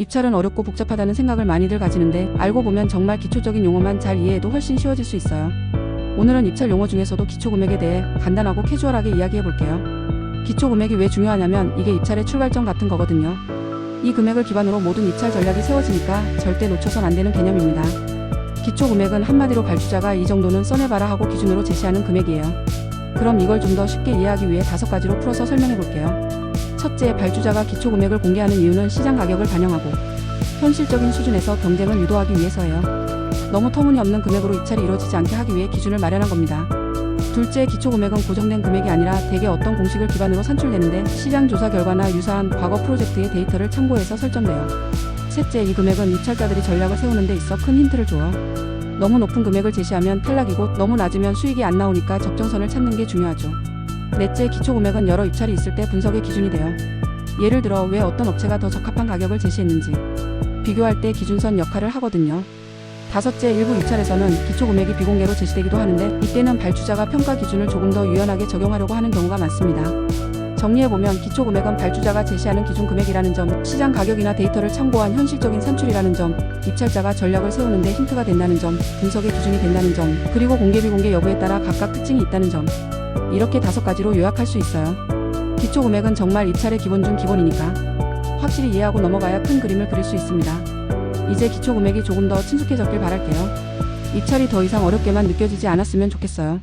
입찰은 어렵고 복잡하다는 생각을 많이들 가지는데 알고 보면 정말 기초적인 용어만 잘 이해해도 훨씬 쉬워질 수 있어요. 오늘은 입찰 용어 중에서도 기초 금액에 대해 간단하고 캐주얼하게 이야기해 볼게요. 기초 금액이 왜 중요하냐면 이게 입찰의 출발점 같은 거거든요. 이 금액을 기반으로 모든 입찰 전략이 세워지니까 절대 놓쳐선 안 되는 개념입니다. 기초 금액은 한마디로 발주자가 이 정도는 써내봐라 하고 기준으로 제시하는 금액이에요. 그럼 이걸 좀 더 쉽게 이해하기 위해 다섯 가지로 풀어서 설명해 볼게요. 첫째, 발주자가 기초 금액을 공개하는 이유는 시장 가격을 반영하고 현실적인 수준에서 경쟁을 유도하기 위해서예요. 너무 터무니없는 금액으로 입찰이 이루어지지 않게 하기 위해 기준을 마련한 겁니다. 둘째, 기초 금액은 고정된 금액이 아니라 대개 어떤 공식을 기반으로 산출되는데 시장 조사 결과나 유사한 과거 프로젝트의 데이터를 참고해서 설정돼요. 셋째, 이 금액은 입찰자들이 전략을 세우는 데 있어 큰 힌트를 줘요. 너무 높은 금액을 제시하면 탈락이고 너무 낮으면 수익이 안 나오니까 적정선을 찾는 게 중요하죠. 넷째, 기초 금액은 여러 입찰이 있을 때 분석의 기준이 돼요. 예를 들어 왜 어떤 업체가 더 적합한 가격을 제시했는지 비교할 때 기준선 역할을 하거든요. 다섯째, 일부 입찰에서는 기초 금액이 비공개로 제시되기도 하는데 이때는 발주자가 평가 기준을 조금 더 유연하게 적용하려고 하는 경우가 많습니다. 정리해보면 기초 금액은 발주자가 제시하는 기준 금액이라는 점, 시장 가격이나 데이터를 참고한 현실적인 산출이라는 점, 입찰자가 전략을 세우는데 힌트가 된다는 점, 분석의 기준이 된다는 점, 그리고 공개 비공개 여부에 따라 각각 특징이 있다는 점. 이렇게 다섯 가지로 요약할 수 있어요. 기초 금액은 정말 입찰의 기본 중 기본이니까 확실히 이해하고 넘어가야 큰 그림을 그릴 수 있습니다. 이제 기초 금액이 조금 더 친숙해졌길 바랄게요. 입찰이 더 이상 어렵게만 느껴지지 않았으면 좋겠어요.